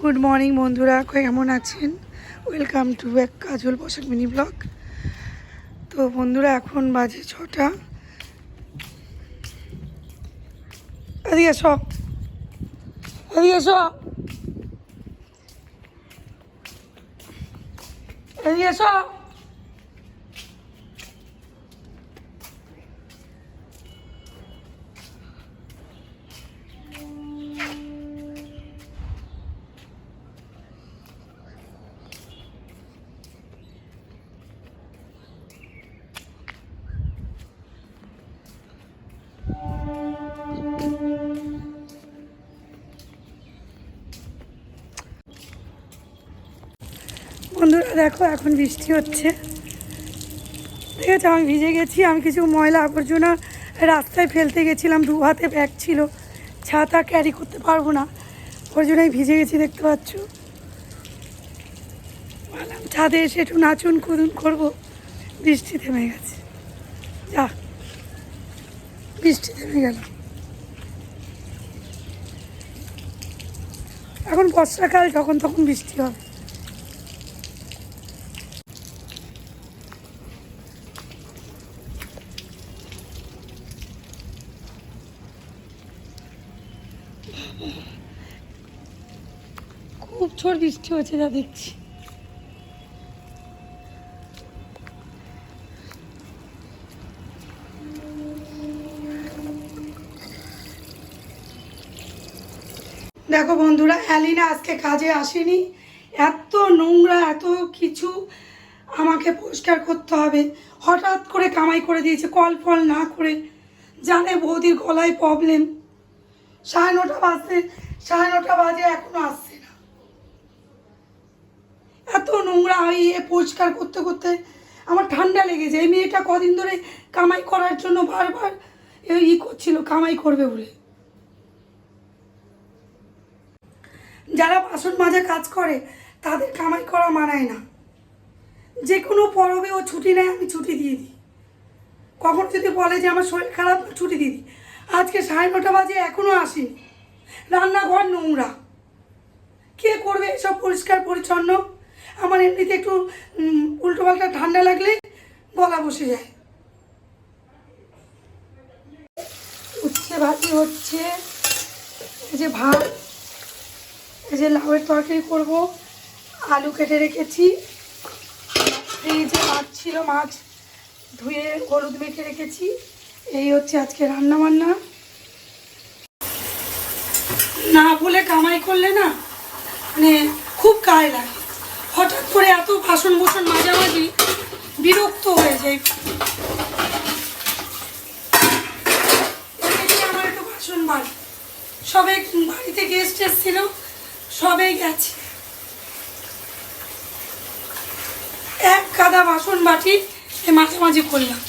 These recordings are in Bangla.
গুড মর্নিং বন্ধুরা। কেমন আছেন? ওয়েলকাম টু ব্যাক কাজল পোশাক মিনি ব্লগ তো বন্ধুরা, এখন বাজে ছটা। এসো। এসো। দেখো, এখন বৃষ্টি হচ্ছে। ঠিক আছে, আমি ভিজে গেছি, আমি কিছু ময়লা আবর্জনা রাস্তায় ফেলতে গেছিলাম, দু হাতে ব্যাগ ছিল। ছাতা ক্যারি করতে পারব না, ওর জন্যই ভিজে গেছি, দেখতে পাচ্ছ? ছাদে এসে একটু নাচুন, কুদুন করব। বৃষ্টি থেমে গেছে। যা, বৃষ্টি থেমে গেল। এখন বর্ষাকাল, যখন তখন বৃষ্টি হবে। খুব ছোট বৃষ্টি হচ্ছে, যা দেখছি। দেখো বন্ধুরা, অ্যালিনা আজকে কাজে আসেনি। এত নোংরা, এত কিছু আমাকে পরিষ্কার করতে হবে। হঠাৎ করে কামাই করে দিয়েছে, কল ফল না করে। জানে বৌদির গলায় প্রবলেম সাড়ে নটা বাজতে, সাড়ে নটা বাজে এখনও আসছে না। এত নোংরা ইয়ে পরিষ্কার করতে করতে আমার ঠান্ডা লেগেছে। এই মেয়েটা কদিন ধরে কামাই করার জন্য বারবার ই করছিল, কামাই করবে বলে। যারা বাসন মাঝে কাজ করে, তাদের কামাই করা মানায় না। যে কোনো পরবে ও ছুটি নেয়, আমি ছুটি দিয়ে দিই। কখন যদি বলে যে আমার শরীর খারাপ ছুটি দিয়ে দিই। আজকে সাড়ে নটা বাজে এখনও আসেনি রান্নাঘর নোংরা। কে করবে এসব পরিষ্কার পরিচ্ছন্ন? আমার এমনিতে একটু উম, উল্টোপাল্টা ঠান্ডা লাগলে গলা বসে যায়। উচ্ছে ভাজি হচ্ছে। এই যে ভাত এই যে লাউয়ের তরকারি করব। আলু কেটে রেখেছি। এই যে মাছ ছিল মাছ ধুয়ে হলুদ মেখে রেখেছি। এই হচ্ছে আজকে রান্না বান্না না বলে কামাই করলে না মানে খুব গায়ে লাগে। হঠাৎ করে এত বাসন বসন মাঝামাঝি বিরক্ত হয়ে যায়। আমার একটু বাসন বাড়ি সবে বাড়িতে গেস্ট এসেছিল সবেই গেছে। এক কাদা বাসন বাটি মাঝামাঝি করলাম।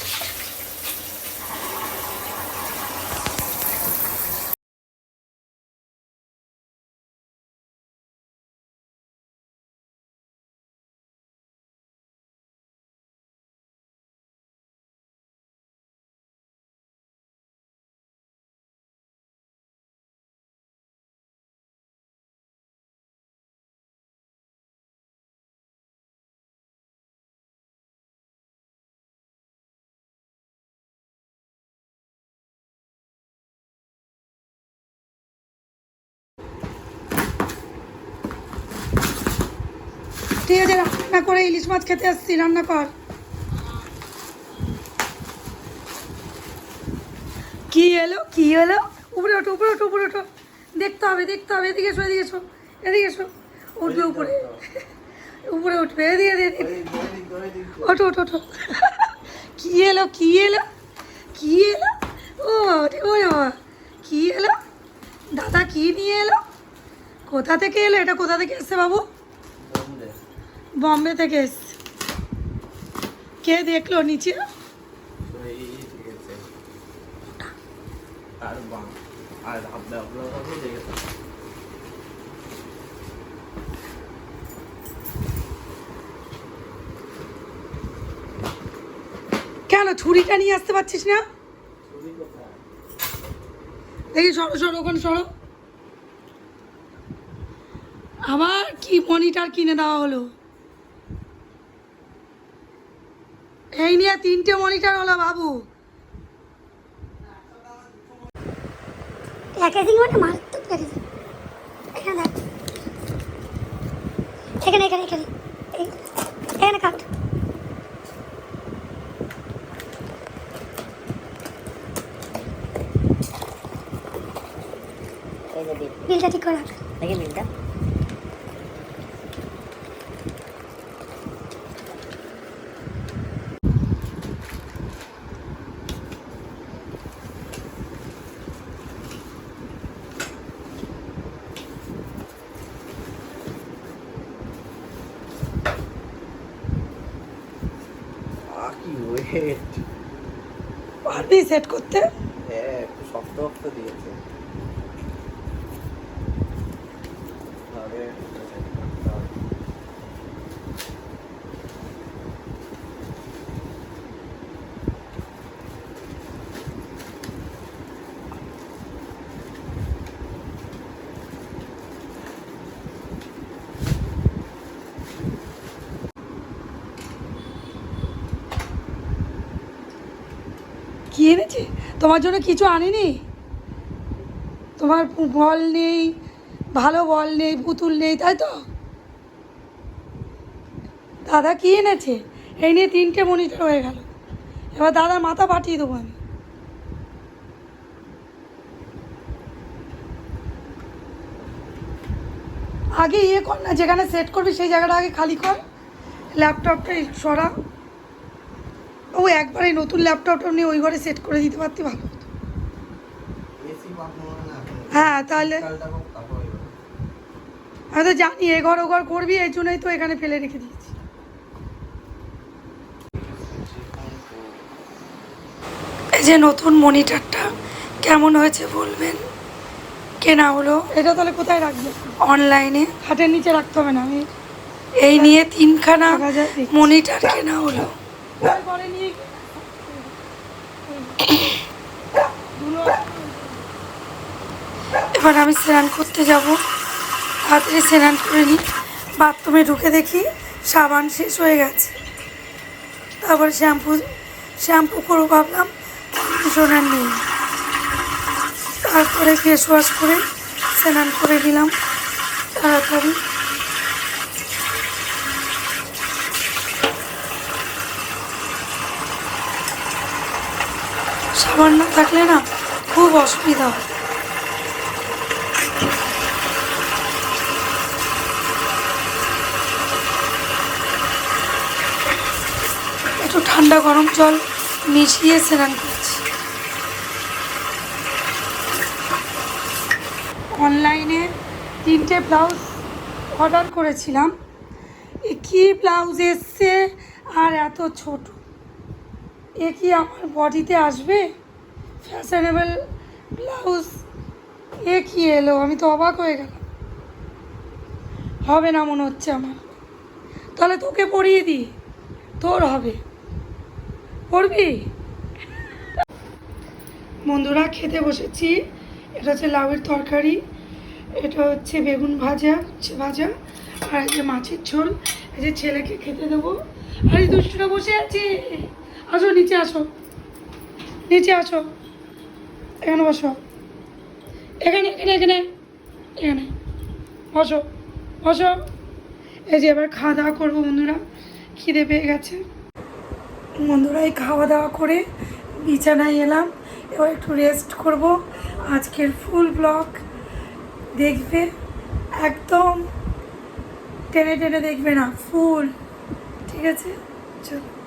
ঠিক আছে, রান্না করে ইলিশ মাছ খেতে আসছি, রান্না কর। কি এলো কি এলো? উপরে ওঠো উপরে ওঠো উপরে ওঠো। দেখতে হবে দেখতে হবে, এদিকে এসো এদিকে এসো এদিকে এসো। উঠবে উপরে। উপরে উঠবে, এদিকে। ওঠো ওঠো ওঠো। কি এলো কি এলো? কি এলো? ও বাবা। কি এলো? দাদা কি নিয়ে এলো? কোথা থেকে এলো? এটা কোথা থেকে এসছে বাবু? বম্বে থেকে এসছে। কে দেখল নিচে? কেন, ছুরিটা নিয়ে আসতে পারছিস না? দেখি, সরো সরো, ওখানে সরো। আবার কি মনিটর কিনে দেওয়া হলো? এই নিয়ে তিনটে মনিটর হলো বাবু। প্যাকেজিং মানে মারাত্মক প্যাকেজিং এখানে এখানে এখানে এখানে। এই- এখানে কাট। বিলটা ঠিক করে রাখ। বিলটা কি ওয়েট পারবি সেট করতে? হ্যাঁ একটু শক্ত শক্ত দিয়েছে। আরে। এনেছে? তোমার জন্য কিছু আনিনি? তোমার বল নেই, ভালো বল নেই, পুতুল নেই, তাই তো? দাদা কি এনেছে? এই নিয়ে তিনটে মনিটর হয়ে গেল। এবার দাদা মাথা পাঠিয়ে দেবো আমি। আগে ইয়ে কর না, যেখানে সেট করবি সেই জায়গাটা আগে খালি কর। ল্যাপটপটা সরা। ও একবারে নতুন ল্যাপটপটা নিয়ে ওই ঘরে সেট করে দিতে পারতি ভালো হতো। হ্যাঁ তাহলে? আমি তো জানি এ ঘর ও ঘর করবি এই জন্যই তো এখানে ফেলে রেখে দিয়েছি। এই যে নতুন মনিটরটা কেমন হয়েছে বলবেন? কেনা হলো? এটা তাহলে কোথায় রাখবে? অনলাইনে খাটের নিচে রাখতে হবে না আমি এই নিয়ে তিনখানা মনিটর কেনা হলো। এবার আমি স্নান করতে যাব। তাড়াতাড়ি স্নান করে নিই বাথরুমে ঢুকে দেখি সাবান শেষ হয়ে গেছে। তারপরে শ্যাম্পু শ্যাম্পু করব ভাবলাম, কন্ডিশনার নেই। তারপরে ফেস ওয়াশ করে স্নান করে দিলাম তাড়াতাড়ি। সাবান না থাকলে না খুব অসুবিধা হয়। একটু ঠান্ডা গরম জল মিশিয়ে স্নান করছি। অনলাইনে তিনটে ব্লাউজ অর্ডার করেছিলাম। কী ব্লাউজ এসছে আর এত ছোট? এ কি আমার বডিতে আসবে? ফ্যাশনেবল ব্লাউজ এ কি এলো? আমি তো অবাক হয়ে গেলাম। হবে না মনে হচ্ছে আমার। তাহলে তোকে পরিয়ে দিই। তোর হবে। পড়বি বন্ধুরা, খেতে বসেছি। এটা হচ্ছে লাউয়ের তরকারি। এটা হচ্ছে বেগুন ভাজা, উচ্ছে ভাজা, আর এই যে মাছের ঝোল। এই যে ছেলেকে খেতে দেবো। আর এই দুষ্টুটা বসে আছে। আসো, নিচে আসো। নিচে আসো। এখানে বসো। এখানে এখানে এখানে। এখানে। বসো বসো। এই যে এবার খাওয়া দাওয়া করব বন্ধুরা। খিদে পেয়ে গেছে। বন্ধুরা, এই খাওয়া দাওয়া করে বিছানায় এলাম। এবার একটু রেস্ট করব। আজকের ফুল ব্লগ দেখবে? একদম টেনে টেনে দেখবে না ফুল ঠিক আছে? চলো।